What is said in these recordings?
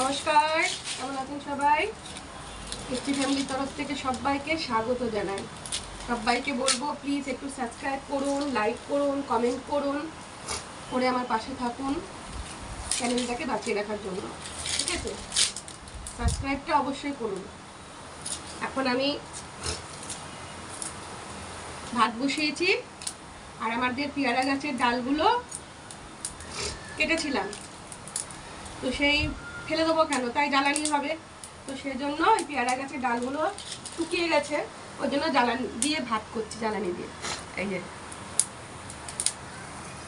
নমস্কার, কেমন আছেন সবাই? মিষ্টি ফ্যামিলির তরফ থেকে সবাইকে স্বাগত জানাই। সবাইকে বলব প্লিজ একটু সাবস্ক্রাইব করুন লাইক করুন কমেন্ট করুন, করে আমার পাশে থাকুন চ্যানেলটাকে বাঁচিয়ে রাখার জন্য, ঠিক আছে? সাবস্ক্রাইবটা অবশ্যই করুন। এখন আমি ভাত বসিয়েছি, আর আমাদের পেয়ারা গাছের ডালগুলো কেটেছিলাম। তো সেই ফেলে দেবো কেন? তাই জ্বালানি হবে। তো সেজন্য ওই পেয়ারা গাছের ডালগুলো শুকিয়ে গেছে। ওই জন্য জ্বালানি দিয়ে ভাত করছি, জ্বালানি দিয়ে। এই যে।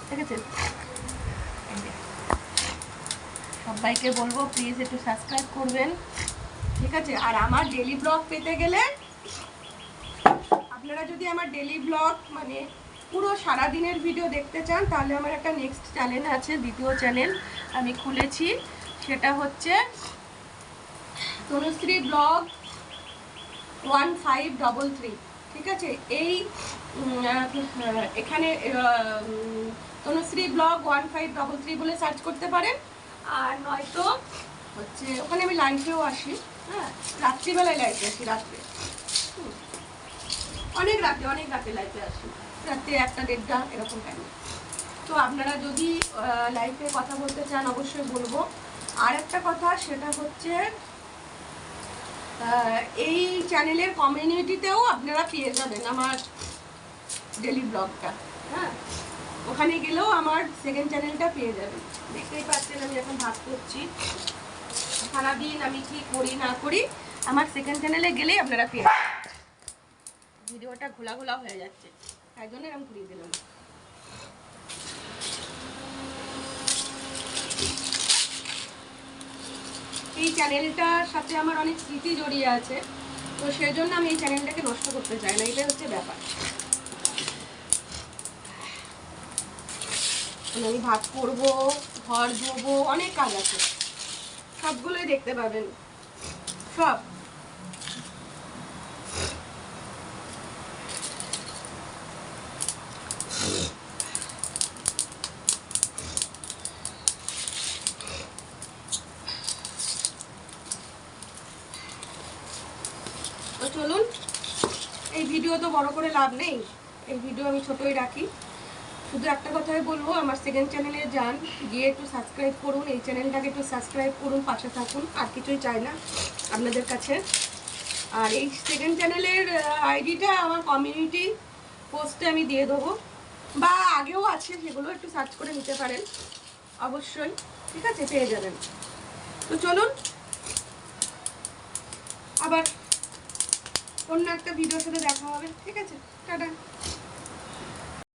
ঠিক আছে সবাইকে বলব প্লিজ একটু সাবস্ক্রাইব করবেন। ঠিক আছে? আর আমার ডেলি ব্লগ পেতে গেলে আপনারা যদি আমার ডেলি ব্লগ মানে পুরো সারা দিনের ভিডিও দেখতে চান, তাহলে আমার একটা নেক্সট চ্যানেল আছে, দ্বিতীয় চ্যানেল আমি খুলেছি। সেটা হচ্ছে Tanushree blog one five double three, ঠিক আছে? এই এখানে Tanushree blog one five double three বলে সার্চ করতে পারেন। আর নয়তো হচ্ছে, ওখানে আমি লাইফেও আসি হ্যাঁ? রাত্রিবেলায় লাইফে আসি, রাত্রে। অনেক রাতে অনেক রাতে লাইফে আসি। রাত্রে একটা দেড়টা, এরকম টাইমে তো আপনারা যদি লাইফে কথা বলতে চান, অবশ্যই বলব। আর একটা কথা, সেটা হচ্ছে এই চ্যানেলের কমিউনিটিতেও আপনারা পেয়ে যাবেন আমার ডেলি ব্লগটা হ্যাঁ? ওখানে গেলেও আমার সেকেন্ড চ্যানেলটা পেয়ে যাবেন। দেখতেই পাচ্ছেন, আমি এখন ভাত করছি। সারাদিন আমি কি করি, না করি, আমার সেকেন্ড চ্যানেলে গেলেই আপনারা পেয়ে যাবেন। ভিডিওটা ঘোলা ঘোলা হয়ে যাচ্ছে, তাই জন্য এরকম ঘুরিয়ে দিলাম। চ্যানেলটার সাথে আমার অনেক স্মৃতি জড়িয়ে আছে। তো সেই জন্য আমি এই চ্যানেলটাকে নষ্ট করতে চাই না, এটাই হচ্ছে ব্যাপার। মানে আমি ভাত করব ঘর ধোবো অনেক কাজ আছে। সবগুলোই দেখতে পাবেন। সব। চলুন, এই ভিডিও তো বড় করে লাভ নেই। এই ভিডিও আমি ছোটই রাখি। শুধু একটা কথাই বলব, আমার সেকেন্ড চ্যানেলে যান, গিয়ে একটু সাবস্ক্রাইব করুন, এই চ্যানেলটাকে একটু সাবস্ক্রাইব করুন, পাশে থাকুন, আর কিছুই চাই না আপনাদের কাছে। আর এই সেকেন্ড চ্যানেলের আইডিটা আমার কমিউনিটি পোস্টে আমি দিয়ে দেবো, বা আগেও আছে, সেগুলো একটু সার্চ করে নিতে পারেন, অবশ্যই। ঠিক আছে, পেয়ে যাবেন। তো চলুন, আবার অন্য একটা ভিডিওর সাথে দেখা হবে ঠিক আছে? টাটা।